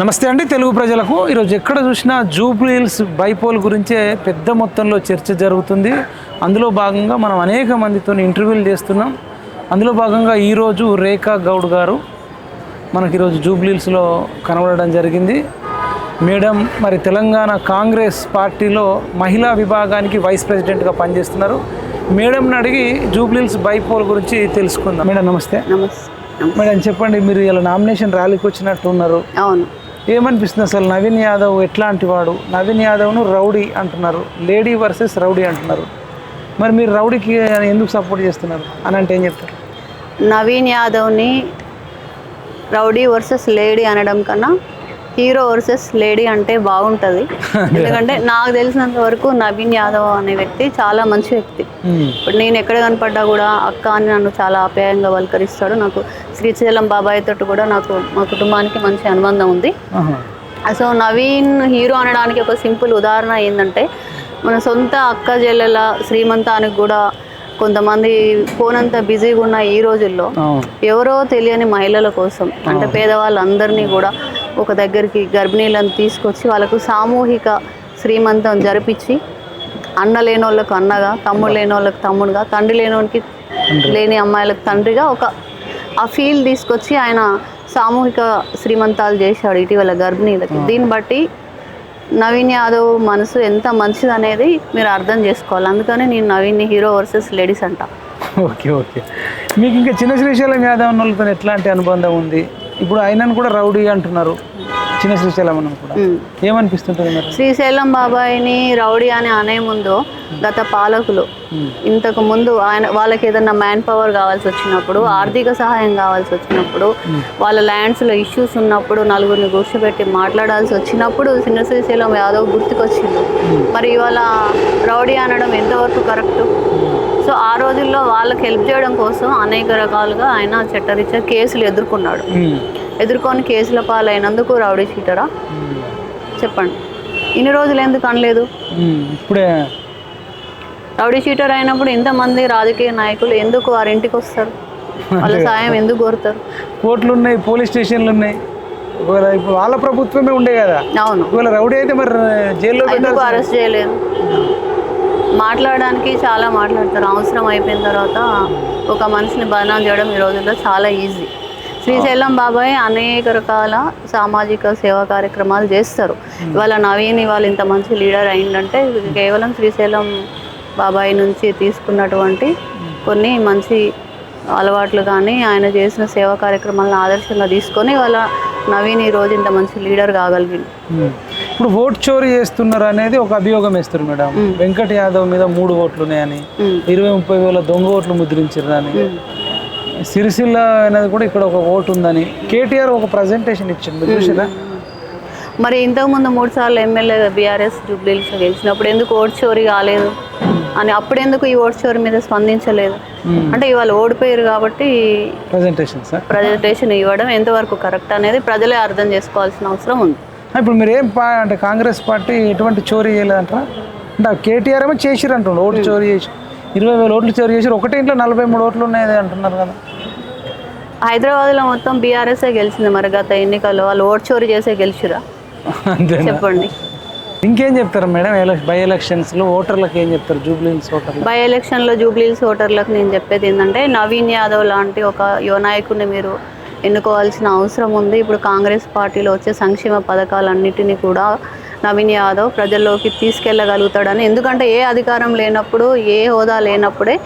నమస్తే అండి తెలుగు ప్రజలకు. ఈరోజు ఎక్కడ చూసినా జూబ్లీహిల్స్ బైపోల్ గురించే పెద్ద మొత్తంలో చర్చ జరుగుతుంది. అందులో భాగంగా మనం అనేక మందితో ఇంటర్వ్యూలు చేస్తున్నాం. అందులో భాగంగా ఈరోజు రేఖా గౌడ్ గారు మనకి ఈరోజు జూబ్లీహిల్స్లో కనబడడం జరిగింది. మేడం మరి తెలంగాణ కాంగ్రెస్ పార్టీలో మహిళా విభాగానికి వైస్ ప్రెసిడెంట్గా పనిచేస్తున్నారు. మేడంని అడిగి జూబ్లీహిల్స్ బైపోల్ గురించి తెలుసుకుందాం. మేడం నమస్తే. నమస్తే. మేడం చెప్పండి మీరు ఇలా నామినేషన్ ర్యాలీకి వచ్చినట్టు ఉన్నారు అవును. ఏమనిపిస్తుంది అసలు? నవీన్ యాదవ్ ఎట్లాంటి వాడు? నవీన్ యాదవ్ను రౌడీ అంటున్నారు. లేడీ వర్సెస్ రౌడీ అంటున్నారు. మరి మీరు రౌడీకి ఎందుకు సపోర్ట్ చేస్తున్నారు? అని అంటే ఏం చెప్తారు? నవీన్ యాదవ్ని రౌడీ వర్సెస్ లేడీ అనడం కన్నా హీరో వర్సెస్ లేడీ అంటే బాగుంటుంది. ఎందుకంటే నాకు తెలిసినంత వరకు నవీన్ యాదవ్ అనే వ్యక్తి చాలా మంచి వ్యక్తి. ఇప్పుడు నేను ఎక్కడ కనపడ్డా కూడా అక్క అని నన్ను చాలా ఆప్యాయంగా పలకరిస్తాడు నాకు శ్రీశైలం బాబాయ్ తోటి కూడా నాకు మా కుటుంబానికి మంచి అనుబంధం ఉంది. సో నవీన్ హీరో అనడానికి ఒక సింపుల్ ఉదాహరణ ఏంటంటే మన సొంత అక్క చెల్లెల శ్రీమంతానికి కూడా కొంతమంది ఫోన్ అంతా బిజీగా ఉన్న ఈ రోజుల్లో ఎవరో తెలియని మహిళల కోసం అంటే పేదవాళ్ళందరినీ కూడా ఒక దగ్గరికి గర్భిణీలను తీసుకొచ్చి వాళ్ళకు సామూహిక శ్రీమంతం జరిపించి అన్న లేని వాళ్ళకు అన్నగా తమ్ముడు లేని వాళ్ళకి తమ్ముడుగా తండ్రి లేని వాళ్ళకి లేని అమ్మాయిలకు తండ్రిగా ఒక ఆ ఫీల్ తీసుకొచ్చి ఆయన సామూహిక శ్రీమంతాలు చేశాడు ఇటీవల గర్భిణీలకి. దీన్ని బట్టి నవీన్ యాదవ్ మనసు ఎంత మంచిది అనేది మీరు అర్థం చేసుకోవాలి. అందుకని నేను నవీన్ హీరో వర్సెస్ లేడీస్ అంట. Okay okay. మీకు ఇంకా చిన్న శ్రీశైలం యాదవ్ వాళ్ళతో ఎట్లాంటి అనుబంధం ఉంది? ఇప్పుడు ఆయనను కూడా రౌడీ అంటున్నారు. చిన్న శ్రీశైలం కూడా. ఏమనిపిస్తుంటుంది మరి? శ్రీశైలం బాబాయిని రౌడీ అని అనే ముందు గత పాలకులు. ఇంతకు ముందు ఆయన వాళ్ళకి ఏదైనా మ్యాన్ పవర్ కావాల్సి వచ్చినప్పుడు ఆర్థిక సహాయం కావాల్సి వచ్చినప్పుడు వాళ్ళ ల్యాండ్స్లో ఇష్యూస్ ఉన్నప్పుడు నలుగురిని కూర్చోబెట్టి మాట్లాడాల్సి వచ్చినప్పుడు చిన్న శ్రీశైలం యాదవ్ గుర్తుకొచ్చింది మరి ఇవాళ రౌడీ అనడం ఎంతవరకు కరెక్ట్? సో ఆ రోజుల్లో వాళ్ళకి హెల్ప్ చేయడం కోసం అనేక రకాలుగా ఆయన చట్టరీత్యా కేసులు ఎదుర్కొన్నాడు. ఎదుర్కొని కేసుల పాలైనందుకు రౌడీ షీటరా? చెప్పండి. ఇన్ని రోజులు ఎందుకు అనలేదు. ఇప్పుడే. రౌడీ షీటర్ అయినప్పుడు ఇంతమంది రాజకీయ నాయకులు ఎందుకు వారి ఇంటికి వస్తారు? వాళ్ళ సాయం ఎందుకు కోరుతారు? కోర్టులు ఉన్నాయి పోలీస్ స్టేషన్లు ఉన్నాయి ఒకవేళ ఇప్పుడు వాళ్ళ ప్రభుత్వమే ఉండే కదా. అవును. ఒకవేళ రౌడీ అయితే మరి జైల్లో ఎందుకు అరెస్ట్ చేయలేదు? మాట్లాడడానికి చాలా మాట్లాడతారు. అవసరం అయిపోయిన తర్వాత ఒక మనిషిని బదనాం చేయడం ఈ రోజుల్లో చాలా ఈజీ. శ్రీశైలం బాబాయ్ అనేక రకాల సామాజిక సేవా కార్యక్రమాలు చేస్తారు ఇవాళ నవీన్ ఇవాళ ఇంత మంచి లీడర్ అయిందంటే కేవలం శ్రీశైలం బాబాయ్ నుంచి తీసుకున్నటువంటి కొన్ని మంచి అలవాట్లు కానీ ఆయన చేసిన సేవా కార్యక్రమాలను ఆదర్శంగా తీసుకొని వాళ్ళ నవీన్ ఈ రోజు ఇంత మంచి లీడర్ కాగలిగింది. ఇప్పుడు ఓట్ చోరీ చేస్తున్నారు అనేది ఒక అభియోగం వేస్తారు మేడం వెంకట్ యాదవ్ మీద మూడు ఓట్లు ఉన్నాయని. ఇరవై ముప్పై వేల దొంగ ఓట్లు ముద్రించారని ఉమ్. సిరిసిల్ల అనేది కూడా ఇక్కడ ఒక ఓటు ఉందని కేటీఆర్ ఒక ప్రజెంటేషన్ ఇచ్చింది మీరు చూసారా మరి ఇంతకుముందు మూడు సార్లు ఎమ్మెల్యే బీఆర్ఎస్ జూబ్లీస్ గెలిచినప్పుడు ఎందుకు ఓటు చోరీ కాలేదు? అని అప్పుడెందుకు ఈ ఓటు చోరీ మీద స్పందించలేదు? అంటే ఇవాళ ఓడిపోయారు కాబట్టి ప్రజెంటేషన్ సార్ ప్రజెంటేషన్ ఇవ్వడం ఎంతవరకు కరెక్ట్ అనేది ప్రజలే అర్థం చేసుకోవాల్సిన అవసరం ఉంది. ఇప్పుడు మీరు ఏం అంటే కాంగ్రెస్ పార్టీ ఎటువంటి చోరీ చేయలేదంటారా? అంటే కేటీఆర్ ఏమో చేసిరు అంటుండ్రు ఓట్లు చోరీ చేసి. ఇరవై వేల ఓట్లు చోరీ చేసి ఒకటే ఇంట్లో నలభై మూడు ఓట్లు ఉన్నాయి అంటున్నారు కదా. హైదరాబాద్లో మొత్తం బీఆర్ఎస్ఏ గెలిచింది మరి గత ఎన్నికల్లో. వాళ్ళు ఓటు చోరీ చేసే గెలిచిరా చెప్పండి. ఇంకేం చెప్తారు మేడం? బై ఎలక్షన్స్లో ఓటర్లకు ఏం చెప్తారు? జూబ్లీహిల్స్ ఓటర్లు బై ఎలక్షన్లో జూబ్లీస్ ఓటర్లకు నేను చెప్పేది ఏంటంటే నవీన్ యాదవ్ లాంటి ఒక యువ నాయకుడిని మీరు ఎన్నుకోవాల్సిన అవసరం ఉంది. ఇప్పుడు కాంగ్రెస్ పార్టీలో వచ్చే సంక్షేమ పథకాలన్నిటినీ కూడా నవీన్ యాదవ్ ప్రజల్లోకి తీసుకెళ్ళగలుగుతాడని. ఎందుకంటే ఏ అధికారం లేనప్పుడు ఏ హోదా లేనప్పుడే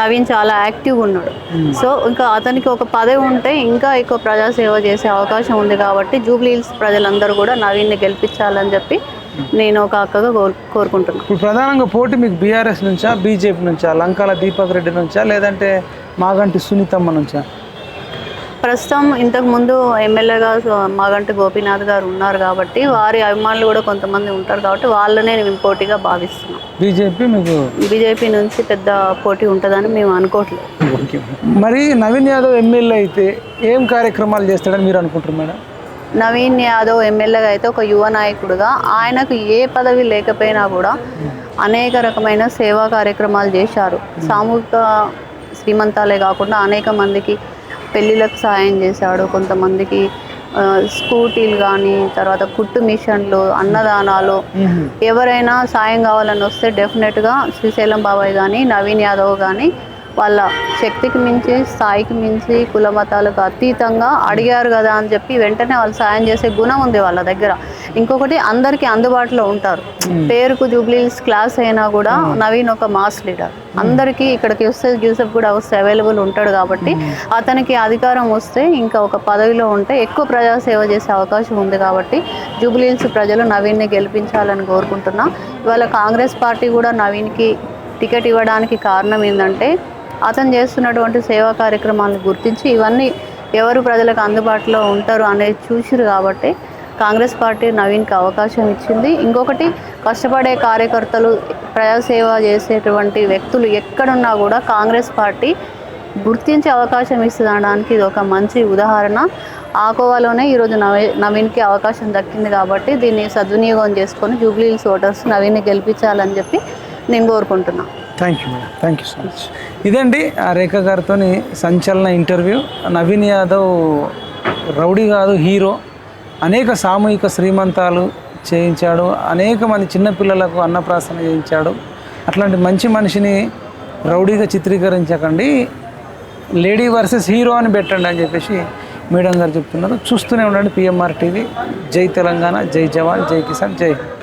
నవీన్ చాలా యాక్టివ్గా ఉన్నాడు. సో ఇంకా అతనికి ఒక పదవి ఉంటే ఇంకా ఎక్కువ ప్రజాసేవ చేసే అవకాశం ఉంది కాబట్టి జూబ్లీహిల్స్ ప్రజలందరూ కూడా నవీన్ని గెలిపించాలని చెప్పి నేను ఒక అక్కగా కోరు కోరుకుంటున్నాను ఇప్పుడు ప్రధానంగా పోటీ మీకు బీఆర్ఎస్ నుంచా బీజేపీ నుంచా లంకాల దీపక్ రెడ్డి నుంచా లేదంటే మాగంటి సునీతమ్మ నుంచా? ప్రస్తుతం ఇంతకు ముందు ఎమ్మెల్యేగా మాగంటి గోపీనాథ్ గారు ఉన్నారు కాబట్టి వారి అభిమానులు కూడా కొంతమంది ఉంటారు కాబట్టి వాళ్ళనే నేను పోటీగా భావిస్తున్నాం. బీజేపీ మీకు బీజేపీ నుంచి పెద్ద పోటీ ఉంటుందని మేము అనుకోవట్లేదు. మరి నవీన్ యాదవ్ ఎమ్మెల్యే అయితే ఏం కార్యక్రమాలు చేస్తాడని మీరు అనుకుంటారు మేడం? నవీన్ యాదవ్ ఎమ్మెల్యేగా అయితే ఒక యువ నాయకుడుగా ఆయనకు ఏ పదవి లేకపోయినా కూడా అనేక రకమైన సేవా కార్యక్రమాలు చేశారు. సామూహిక శ్రీమంతాలే కాకుండా అనేక మందికి పెళ్ళిళ్ళకు సహాయం చేశాడు. కొంతమందికి స్కూటీలు కానీ తర్వాత కుట్టు మిషన్లు అన్నదానాలు ఎవరైనా సాయం కావాలని వస్తే డెఫినెట్గా శ్రీశైలం బాబాయ్ కానీ నవీన్ యాదవ్ కానీ వాళ్ళ శక్తికి మించి స్థాయికి మించి కుల మతాలకు అతీతంగా అడిగారు కదా అని చెప్పి వెంటనే వాళ్ళు సాయం చేసే గుణం ఉంది వాళ్ళ దగ్గర. ఇంకొకటి అందరికీ అందుబాటులో ఉంటారు. పేరుకు జూబ్లీస్ క్లాస్ అయినా కూడా నవీన్ ఒక మాస్ లీడర్. అందరికీ ఇక్కడికి వస్తే యూసఫ్ కూడా వస్తే అవైలబుల్ ఉంటాడు కాబట్టి అతనికి అధికారం వస్తే ఇంకా ఒక పదవిలో ఉంటే ఎక్కువ ప్రజాసేవ చేసే అవకాశం ఉంది కాబట్టి జూబ్లీహిల్స్ ప్రజలు నవీన్ని గెలిపించాలని కోరుకుంటున్నా. ఇవాళ కాంగ్రెస్ పార్టీ కూడా నవీన్కి టికెట్ ఇవ్వడానికి కారణం ఏంటంటే అతను చేస్తున్నటువంటి సేవా కార్యక్రమాలను గుర్తించి ఇవన్నీ ఎవరు ప్రజలకు అందుబాటులో ఉంటారు అనేది చూసిరు కాబట్టి కాంగ్రెస్ పార్టీ నవీన్కి అవకాశం ఇచ్చింది. ఇంకొకటి కష్టపడే కార్యకర్తలు ప్రజాసేవ చేసేటువంటి వ్యక్తులు ఎక్కడున్నా కూడా కాంగ్రెస్ పార్టీ గుర్తించే అవకాశం ఇస్తుందనడానికి ఇది ఒక మంచి ఉదాహరణ. ఆకోవాలోనే ఈరోజు నవీ నవీన్కి అవకాశం దక్కింది కాబట్టి దీన్ని సద్వినియోగం చేసుకొని జూబ్లీహిల్స్ ఓటర్స్ నవీన్ని గెలిపించాలని చెప్పి నేను కోరుకుంటున్నాను thank you madam. Thank you so much. ఇదండి ఆ రేఖ గారితో సంచలన ఇంటర్వ్యూ. నవీన్ యాదవ్ రౌడీ కాదు హీరో. అనేక సామూహిక శ్రీమంతాలు చేయించాడు అనేక మంది చిన్నపిల్లలకు అన్నప్రాసన చేయించాడు. అట్లాంటి మంచి మనిషిని రౌడీగా చిత్రీకరించకండి. లేడీ వర్సెస్ హీరో అని పెట్టండి అని చెప్పేసి మేడం గారు చెప్తున్నారు. చూస్తూనే ఉండండి పిఎంఆర్ టీవీ. జై తెలంగాణ జై జవాన్ జై కిసాన్ జై